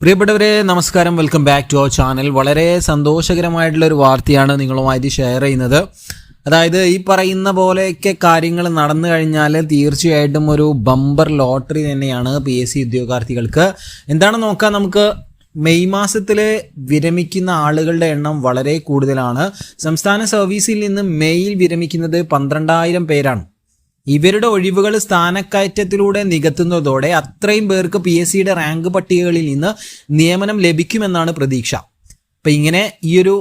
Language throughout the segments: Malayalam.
പ്രിയപ്പെട്ടവരെ നമസ്കാരം. Welcome back to our channel വളരെ സന്തോഷകരമായിട്ടുള്ള ഒരു വാർത്തയാണ് നിങ്ങളുമായിട്ട് ഷെയർ ചെയ്യുന്നത്. അതായത് ഈ പറയുന്ന പോലെയൊക്കെ കാര്യങ്ങൾ നടന്നു കഴിഞ്ഞാൽ തീർച്ചയായിട്ടും ഒരു ബമ്പർ ലോട്ടറി തന്നെയാണ് പി എസ് സി ഉദ്യോഗാർത്ഥികൾക്ക്. എന്താണ് നോക്കാം നമുക്ക്. മെയ് മാസത്തിൽ വിരമിക്കുന്ന ആളുകളുടെ എണ്ണം വളരെ കൂടുതലാണ്. സംസ്ഥാന സർവീസിൽ നിന്ന് മെയ്യിൽ വിരമിക്കുന്നത് പന്ത്രണ്ടായിരം പേരാണ്. ഇവരുടെ ഒഴിവുകൾ സ്ഥാനക്കയറ്റത്തിലൂടെ നികത്തുന്നതോടെ അത്രയും പേർക്ക് പി എസ് സിയുടെ റാങ്ക് പട്ടികകളിൽ നിന്ന് നിയമനം ലഭിക്കുമെന്നാണ് പ്രതീക്ഷ. അപ്പം ഇങ്ങനെ ഈ ഒരു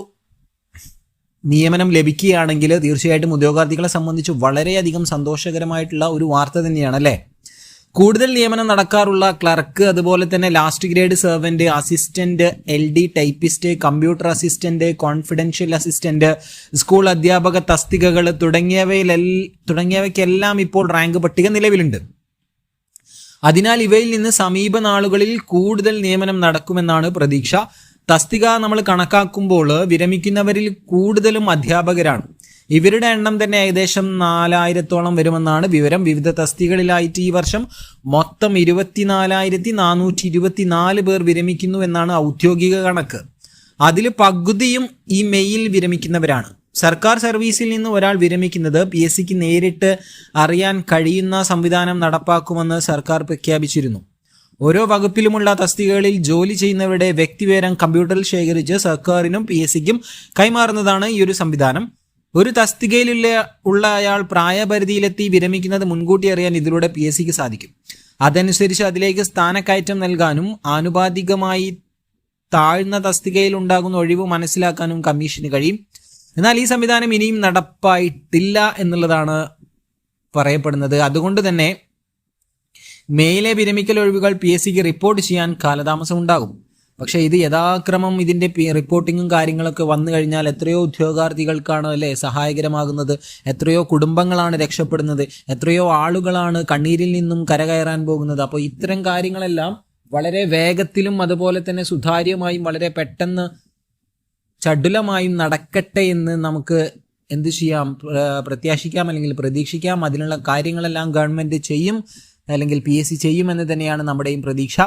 നിയമനം ലഭിക്കുകയാണെങ്കിൽ തീർച്ചയായിട്ടും ഉദ്യോഗാർത്ഥികളെ സംബന്ധിച്ച് വളരെയധികം സന്തോഷകരമായിട്ടുള്ള ഒരു വാർത്ത തന്നെയാണ് അല്ലേ കൂടുതൽ നിയമനം നടക്കാറുള്ള ക്ലർക്ക് അതുപോലെ തന്നെ last grade servant assistant L D typist computer assistant confidential assistant school അധ്യാപക തസ്തികകൾ തുടങ്ങിയവയിൽ തുടങ്ങിയവയ്ക്കെല്ലാം ഇപ്പോൾ റാങ്ക് പട്ടിക നിലവിലുണ്ട്. അതിനാൽ ഇവയിൽ നിന്ന് സമീപ നാളുകളിൽ കൂടുതൽ നിയമനം നടക്കുമെന്നാണ് പ്രതീക്ഷ. തസ്തിക നമ്മൾ കണക്കാക്കുമ്പോൾ വിരമിക്കുന്നവരിൽ കൂടുതലും അധ്യാപകരാണ്. ഇവരുടെ എണ്ണം തന്നെ ഏകദേശം നാലായിരത്തോളം വരുമെന്നാണ് വിവരം. വിവിധ തസ്തികളിലായിട്ട് ഈ വർഷം മൊത്തം ഇരുപത്തിനാലായിരത്തി നാനൂറ്റി ഇരുപത്തിനാല് പേർ വിരമിക്കുന്നു എന്നാണ് ഔദ്യോഗിക കണക്ക്. അതിൽ പകുതിയും ഈ മെയിൽ വിരമിക്കുന്നവരാണ്. സർക്കാർ സർവീസിൽ നിന്ന് ഒരാൾ വിരമിക്കുന്നത് പി എസ് സിക്ക് നേരിട്ട് അറിയാൻ കഴിയുന്ന സംവിധാനം നടപ്പാക്കുമെന്ന് സർക്കാർ പ്രഖ്യാപിച്ചിരുന്നു. ഓരോ വകുപ്പിലുമുള്ള തസ്തികകളിൽ ജോലി ചെയ്യുന്നവരുടെ വ്യക്തിവിവരം കമ്പ്യൂട്ടറിൽ ശേഖരിച്ച് സർക്കാരിനും പി എസ് സിക്കും കൈമാറുന്നതാണ് ഈ ഒരു സംവിധാനം. ഒരു തസ്തികയിലുള്ള ഉള്ള അയാൾ പ്രായപരിധിയിലെത്തി വിരമിക്കുന്നത് മുൻകൂട്ടി അറിയാൻ ഇതിലൂടെ പി എസ് സിക്ക് സാധിക്കും. അതനുസരിച്ച് അതിലേക്ക് സ്ഥാനക്കയറ്റം നൽകാനും ആനുപാതികമായി താഴ്ന്ന തസ്തികയിൽ ഉണ്ടാകുന്ന ഒഴിവ് മനസ്സിലാക്കാനും കമ്മീഷന് കഴിയും. എന്നാൽ ഈ സംവിധാനം ഇനിയും നടപ്പായിട്ടില്ല എന്നുള്ളതാണ് പറയപ്പെടുന്നത്. അതുകൊണ്ട് തന്നെ മേയിലെ വിരമിക്കൽ ഒഴിവുകൾ പി എസ് സിക്ക് റിപ്പോർട്ട് ചെയ്യാൻ കാലതാമസം ഉണ്ടാകും. പക്ഷേ ഇത് യഥാക്രമം ഇതിന്റെ റിപ്പോർട്ടിങ്ങും കാര്യങ്ങളൊക്കെ വന്നു കഴിഞ്ഞാൽ എത്രയോ ഉദ്യോഗാർത്ഥികൾക്കാണ് അല്ലേ സഹായകരമാകുന്നത്? എത്രയോ കുടുംബങ്ങളാണ് രക്ഷപ്പെടുന്നത്? എത്രയോ ആളുകളാണ് കണ്ണീരിൽ നിന്നും കരകയറാൻ പോകുന്നത്? അപ്പോൾ ഇത്തരം കാര്യങ്ങളെല്ലാം വളരെ വേഗത്തിലും അതുപോലെ തന്നെ സുതാര്യമായും വളരെ പെട്ടെന്ന് ചടുലമായും നടക്കട്ടെ എന്ന് നമുക്ക് എന്ത് ചെയ്യാം പ്രത്യാശിക്കാം അല്ലെങ്കിൽ പ്രതീക്ഷിക്കാം. അതിനുള്ള കാര്യങ്ങളെല്ലാം ഗവൺമെന്റ് ചെയ്യും അല്ലെങ്കിൽ പി എസ് സി ചെയ്യുമെന്ന് തന്നെയാണ് നമ്മുടെയും പ്രതീക്ഷ.